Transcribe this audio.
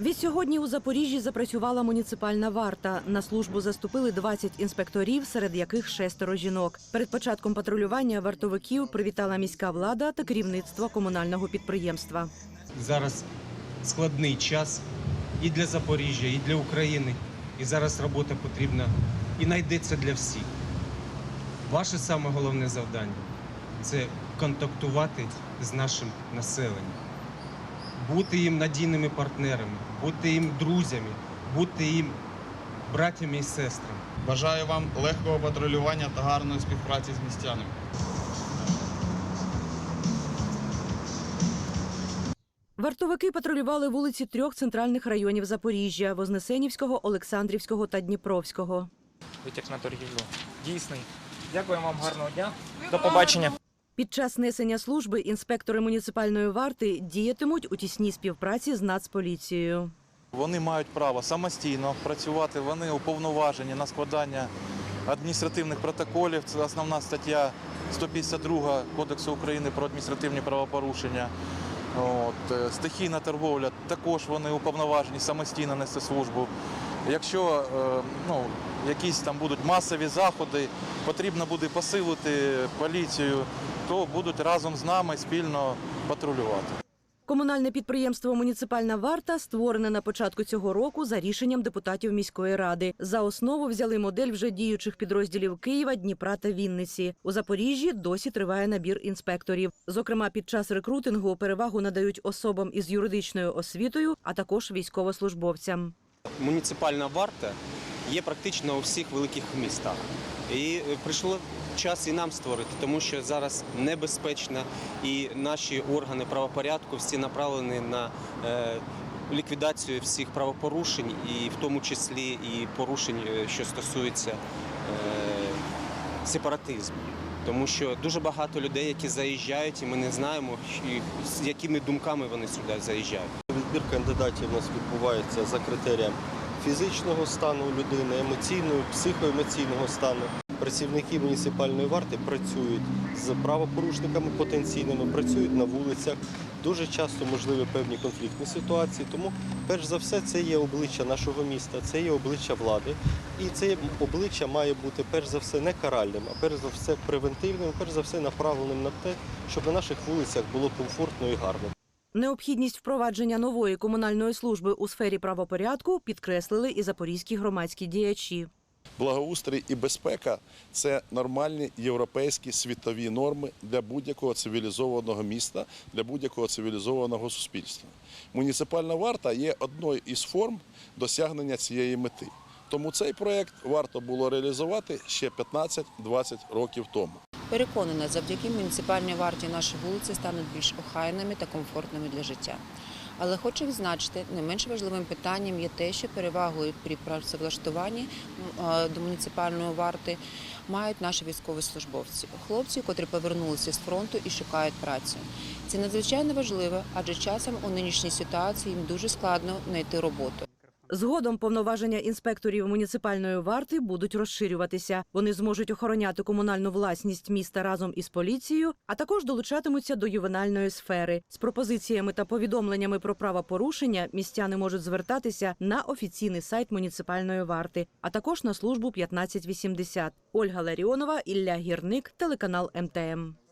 Відсьогодні у Запоріжжі запрацювала муніципальна варта. На службу заступили 20 інспекторів, серед яких шестеро жінок. Перед початком патрулювання вартовиків привітала міська влада та керівництво комунального підприємства. Зараз складний час і для Запоріжжя, і для України. І зараз робота потрібна і знайдеться для всіх. Ваше саме головне завдання це контактувати з нашим населенням, бути їм надійними партнерами, бути їм друзями, бути їм братями і сестрами. Бажаю вам легкого патрулювання та гарної співпраці з містянами. Вартовики патрулювали вулиці трьох центральних районів Запоріжжя: Вознесенівського, Олександрівського та Дніпровського. витяг на торгівлю дійсний. Дякую вам, гарного дня. До побачення. Під час несення служби інспектори муніципальної варти діятимуть у тісній співпраці з Нацполіцією. Вони мають право самостійно працювати, вони уповноважені на складання адміністративних протоколів. Це основна стаття 152 Кодексу України про адміністративні правопорушення. От, е, стихійна торговля також вони уповноважені самостійно нести службу. Якщо е, ну, якісь там будуть масові заходи, потрібно буде посилити поліцію, то будуть разом з нами спільно патрулювати. Комунальне підприємство Муніципальна варта створене на початку цього року за рішенням депутатів міської ради. За основу взяли модель вже діючих підрозділів Києва, Дніпра та Вінниці. У Запоріжжі досі триває набір інспекторів. Зокрема, під час рекрутингу перевагу надають особам із юридичною освітою, а також військовослужбовцям. Муніципальна варта є практично у всіх великих містах. І е, прийшло час і нам створити, тому що зараз небезпечно, і наші органи правопорядку всі направлені на е, ліквідацію всіх правопорушень, і в тому числі і порушень, е, що стосуються е, сепаратизму. Тому що дуже багато людей, які заїжджають, і ми не знаємо, з якими думками вони сюди заїжджають. Відбір кандидатів у нас відбувається за критерієм фізичного стану людини, емоційного, психоемоційного стану. Працівники муніципальної варти працюють з правопорушниками потенційними, працюють на вулицях. Дуже часто можливі певні конфліктні ситуації. Тому, перш за все, це є обличчя нашого міста, це є обличчя влади. І це обличчя має бути перш за все не каральним, а перш за все превентивним, перш за все направленим на те, щоб на наших вулицях було комфортно і гарно. Необхідність впровадження нової комунальної служби у сфері правопорядку підкреслили і запорізькі громадські діячі. Благоустрій і безпека це нормальні європейські світові норми для будь-якого цивілізованого міста, для будь-якого цивілізованого суспільства. Муніципальна варта є одною із форм досягнення цієї мети. Тому цей проект варто було реалізувати ще 15-20 років тому. Переконана, завдяки муніципальній варті наші вулиці стануть більш охайними та комфортними для життя. Але хочу відзначити, не менш важливим питанням є те, що перевагою при працевлаштуванні до муніципальної варти мають наші військовослужбовці, хлопці, котрі повернулися з фронту і шукають працю. Це надзвичайно важливо, адже часом у нинішній ситуації їм дуже складно знайти роботу. Згодом повноваження інспекторів муніципальної варти будуть розширюватися. Вони зможуть охороняти комунальну власність міста разом із поліцією, а також долучатимуться до ювенальної сфери. З пропозиціями та повідомленнями про правопорушення містяни можуть звертатися на офіційний сайт муніципальної варти, а також на службу 1580. Ольга Ларіонова, Ілля Гірник, телеканал МТМ.